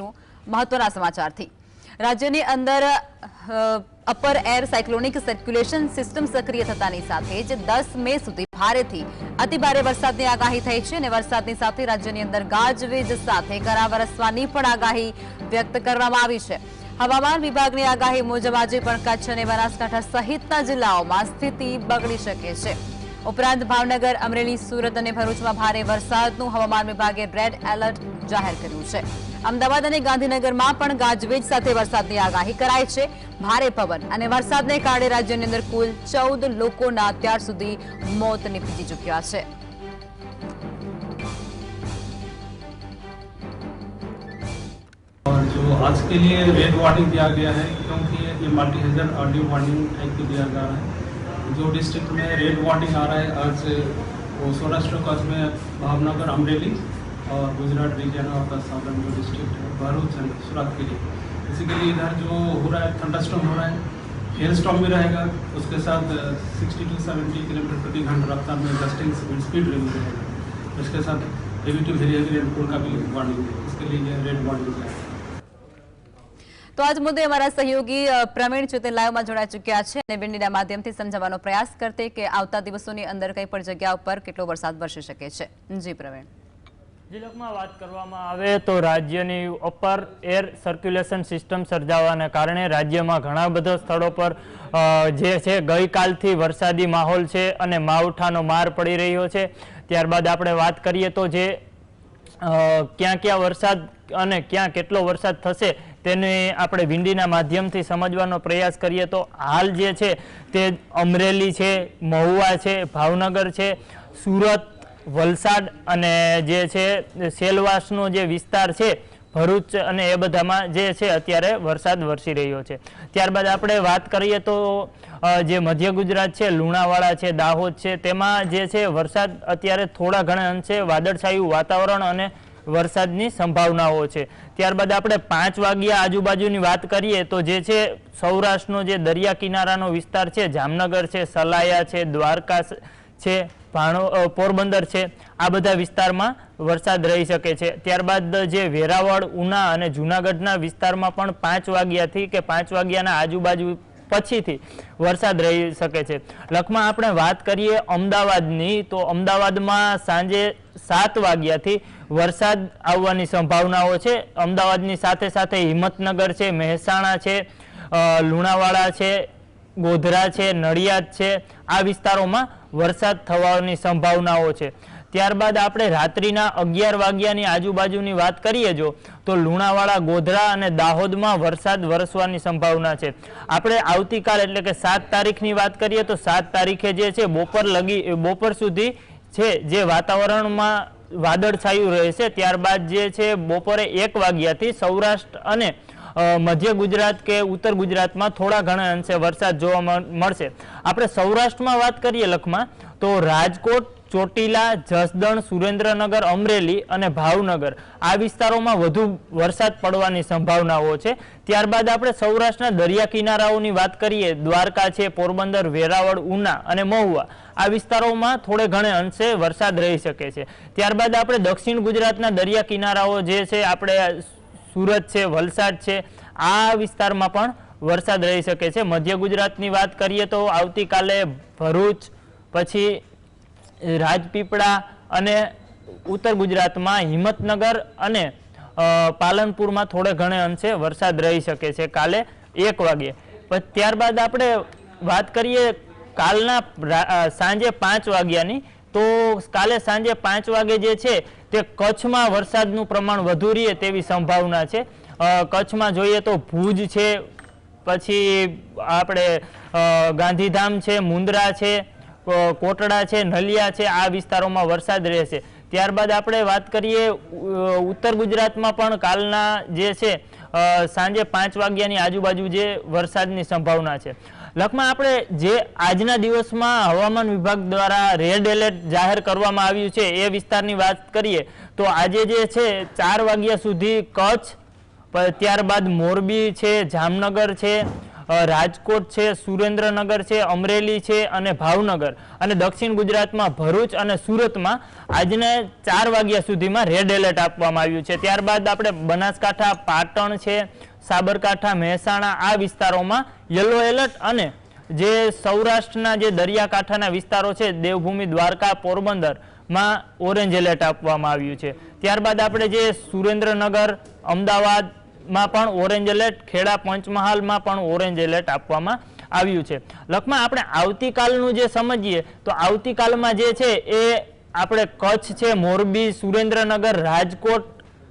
કરીશું મહત્વના સમાચારથી. રાજ્યની અંદર upper air cyclonic circulation system સક્રિય થતાની સાથે જ દસ મે સુધી ભારેથી અતિભારે વરસાદની આગાહી થઈ છે અને વરસાદની સાથે રાજ્યની અંદર ગાજવીજ સાથે કરા વરસવાની પણ આગાહી વ્યક્ત કરવામાં આવી છે. હવામાન વિભાગની આગાહી મુજબ આજે પણ કચ્છ અને બનાસકાંઠા સહિતના જિલ્લાઓમાં સ્થિતિ બગડી શકે છે. ઉપરાંત ભાવનગર, અમરેલી, સુરત અને ભરૂચમાં ભારે વરસાદનું હવામાન વિભાગે રેડ એલર્ટ જાહેર કર્યું છે અમદાવાદ અને ગાંધીનગરમાં પણ ગાજવીજ સાથે વરસાદની આગાહી કરાઈ છે ભારે પવન અને વરસાદને કારણે રાજ્યની અંદર કુલ ચૌદ લોકોના અત્યાર સુધી મોત નીપજી ચૂક્યા છે और जो आज के लिए रेड वार्निंग दिया गया है क्योंकि ये multi hazard early warning type की दिया गया है जो डिस्ट्रिक्ट में रेड वार्निंग आ रहा है आज वो सौराष्ट्र कच्छ में भावनगर अमरेली और Gujarat region of the southern जो डिस्ट्रिक्ट है भरूच एंड सूरत के लिए इसी के लिए इधर जो हो रहा है थंडरस्टॉर्म हो रहा है हेल स्टॉर्म भी रहेगा उसके साथ सिक्सटी टू सेवेंटी किलोमीटर प्रति घंटा रफ्तार में गस्टिंग विंड स्पीड रहेगा इसके साथ heavy to very heavy rainfall का भी वार्निंग है इसके लिए ये रेड वार्निंग है તો આજ મુદ્દે અમારા સહયોગી અ, પ્રવીણ છે તે લાઈવમાં જોડાઈ ચૂક્યા છે અને વિંડીના માધ્યમથી સમજાવવાનો પ્રયાસ કરતે કે આવતા દિવસોની અંદર કઈ પણ જગ્યા ઉપર કેટલો વરસાદ વરસી શકે છે જી પ્રવીણ જિલ્લામાં વાત કરવામાં આવે તો રાજ્યની અપર એર સર્ક્યુલેશન સિસ્ટમ સર્જાવાને કારણે રાજ્યમાં ઘણા બધા સ્થળો પર જે છે ગઈકાલથી વરસાદી માહોલ છે અને માવઠાનો માર પડી રહ્યો છે. ત્યારબાદ આપણે વાત કરીએ તો જે ક્યાં ક્યાં વરસાદ અને ક્યાં કેટલો વરસાદ થશે તેને આપણે વિંડીના માધ્યમથી સમજવાનો પ્રયાસ કરીએ તો હાલ જે છે તે અમરેલી છે, મહુવા છે, ભાવનગર છે, સુરત વલસાડ અને જે છે, સેલવાસનો જે વિસ્તાર છે, ભરૂચ અને એ બધામાં જે છે, અત્યારે વરસાદ વરસી રહ્યો છે. ત્યારબાદ આપણે વાત કરીએ તો જે મધ્ય ગુજરાત છે, લુણાવાડા છે, દાહોદ છે, તેમાં જે છે, વરસાદ અત્યારે થોડા ઘણા અંશે વાદળછાયું વાતાવરણ અને વરસાદની સંભાવનાઓ છે. ત્યારબાદ આપણે પાંચ વાગ્યા આજુબાજુની વાત કરીએ તો જે છે, સૌરાષ્ટ્રનો જે દરિયા કિનારાનો વિસ્તાર છે, જામનગર છે, સલાયા છે, દ્વારકા છે ભાણો પોરબંદર છે, આ બધા વિસ્તારમાં વરસાદ રહી શકે છે. ત્યારબાદ જે વેરાવળ, ઉના અને જૂનાગઢના વિસ્તારમાં પણ પાંચ વાગ્યાથી કે પાંચ વાગ્યાના આજુબાજુ પછીથી વરસાદ રહી શકે છે. લખમાં આપણે વાત કરીએ અમદાવાદની, તો અમદાવાદમાં સાંજે સાત વાગ્યાથી વરસાદ આવવાની સંભાવનાઓ છે. અમદાવાદની સાથે સાથે હિંમતનગર છે, મહેસાણા છે લુણાવાડા છે ગોધરા છે, નડિયાદ છે, આ વિસ્તારોમાં વરસાદ થવાની સંભાવનાઓ છે. ત્યારબાદ આપણે રાત્રિના અગિયાર વાગ્યાની આજુબાજુની વાત કરીએ જો, તો લુણાવાડા, ગોધરા અને દાહોદમાં વરસાદ વરસવાની સંભાવના છે. આપણે આવતીકાલ એટલે કે સાત તારીખની વાત કરીએ તો સાત તારીખે જે છે, બપોર લગી, બપોર સુધી છે, જે વાતાવરણમાં વાદળછાયું રહેશે. ત્યારબાદ જે છે, બપોરે એક વાગ્યાથી સૌરાષ્ટ્ર અને મધ્ય ગુજરાત કે ઉત્તર ગુજરાતમાં થોડા ઘણા અંશે વરસાદ જોવા મળ- મળશે. આપણે સૌરાષ્ટ્રમાં વાત કરીએ લખમાં, તો રાજકોટ, ચોટીલા, જસદણ, સુરેન્દ્રનગર, અમરેલી અને ભાવનગર આ વિસ્તારોમાં વધુ વરસાદ પડવાની સંભાવનાઓ છે. ત્યારબાદ આપણે સૌરાષ્ટ્રના દરિયા કિનારાઓની વાત કરીએ, દ્વારકા છે, પોરબંદર, વેરાવળ, ઉના અને મહુવા આ વિસ્તારોમાં થોડે ઘણે અંશે વરસાદ રહી શકે છે. ત્યારબાદ આપણે દક્ષિણ ગુજરાતના દરિયા કિનારાઓ જે છે, આપણે સુરત છે, વલસાડ છે, આ વિસ્તારમાં પણ વરસાદ રહી શકે છે. મધ્ય ગુજરાતની વાત કરીએ તો આવતીકાલે ભરૂચ, પછી રાજપીપળા અને ઉત્તર ગુજરાતમાં હિંમતનગર અને પાલનપુરમાં થોડે ઘણે અંશે વરસાદ રહી શકે છે કાલે એક વાગ્યે ત્યારબાદ આપણે વાત કરીએ કાલના સાંજે પાંચ વાગ્યાની. તો કાલે સાંજે પાંચ વાગે જે છે તે કચ્છમાં વરસાદનું પ્રમાણ વધુ રહે તેવી સંભાવના છે. કચ્છમાં જોઈએ તો ભુજ છે, પછી આપણે ગાંધીધામ છે, મુંદ્રા છે કોટડા છે, નલિયા છે, આ વિસ્તારોમાં વરસાદ રહેશે. ત્યારબાદ આપણે વાત કરીએ ઉત્તર ગુજરાતમાં પણ કાલના જે છે સાંજે પાંચ વાગ્યાની આજુબાજુ જે વરસાદની સંભાવના છે. લખમાં આપણે જે આજના દિવસમાં હવામાન વિભાગ દ્વારા રેડ એલર્ટ જાહેર કરવામાં આવ્યું છે એ વિસ્તારની વાત કરીએ, તો આજે જે છે ચાર વાગ્યા સુધી કચ્છ ત્યારબાદ મોરબી છે, જામનગર છે રાજકોટ છે, સુરેન્દ્રનગર છે, અમરેલી છે અને ભાવનગર. અને દક્ષિણ ગુજરાતમાં ભરૂચ અને સુરતમાં આજને ચાર વાગ્યા સુધીમાં રેડ એલર્ટ આપવામાં આવ્યું છે. ત્યારબાદ આપણે બનાસકાંઠા, પાટણ છે, સાબરકાંઠા, મહેસાણા આ વિસ્તારોમાં યલો એલર્ટ અને જે સૌરાષ્ટ્રના જે દરિયાકાંઠાના વિસ્તારો છે, દેવભૂમિ, દ્વારકા, પોરબંદરમાં ઓરેન્જ એલર્ટ આપવામાં આવ્યું છે. ત્યારબાદ આપણે જે સુરેન્દ્રનગર અમદાવાદમાં પણ ઓરેન્જ એલર્ટ ખેડા પંચમહાલમાં પણ ઓરેન્જ એલર્ટ આપવામાં આવ્યું છે. લખમાં આપણે આવતીકાલનું જે સમજીએ, તો આવતીકાલમાં જે છે, એ આપણે કચ્છ છે, મોરબી, સુરેન્દ્રનગર, રાજકોટ,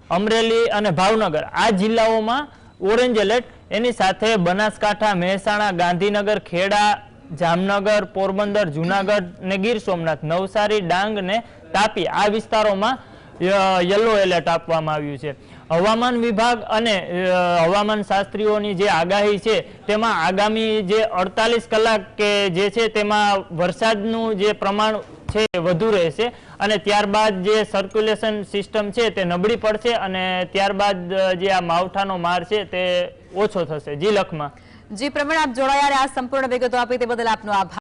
અમરેલી અને ભાવનગર આ જિલ્લાઓમાં ઓરેન્જ એલર્ટ એની સાથે બનાસકાંઠા, મહેસાણા, ગાંધીનગર, ખેડા, જામનગર, પોરબંદર, જુનાગઢ ને ગીર સોમનાથ, નવસારી, ડાંગ ને તાપી આ વિસ્તારોમાં યલો એલર્ટ આપવામાં આવ્યું છે. હવામાન વિભાગ અને હવામાન શાસ્ત્રીઓની જે આગાહી છે, તેમાં આગામી જે અડતાલીસ કલાક કે જે છે તેમાં વરસાદનું જે પ્રમાણ છે વધુ રહેશે. અને ત્યારબાદ જે સર્ક્યુલેશન સિસ્ટમ છે તે નબળી પડશે અને ત્યારબાદ જે આ માવઠાનો માર છે તે ઓછો થશે. જી, લખમાં. જી પ્રમાણે આપ જોડાયા આ સંપૂર્ણ વિગતો આપી તે બદલ આપનો આભાર.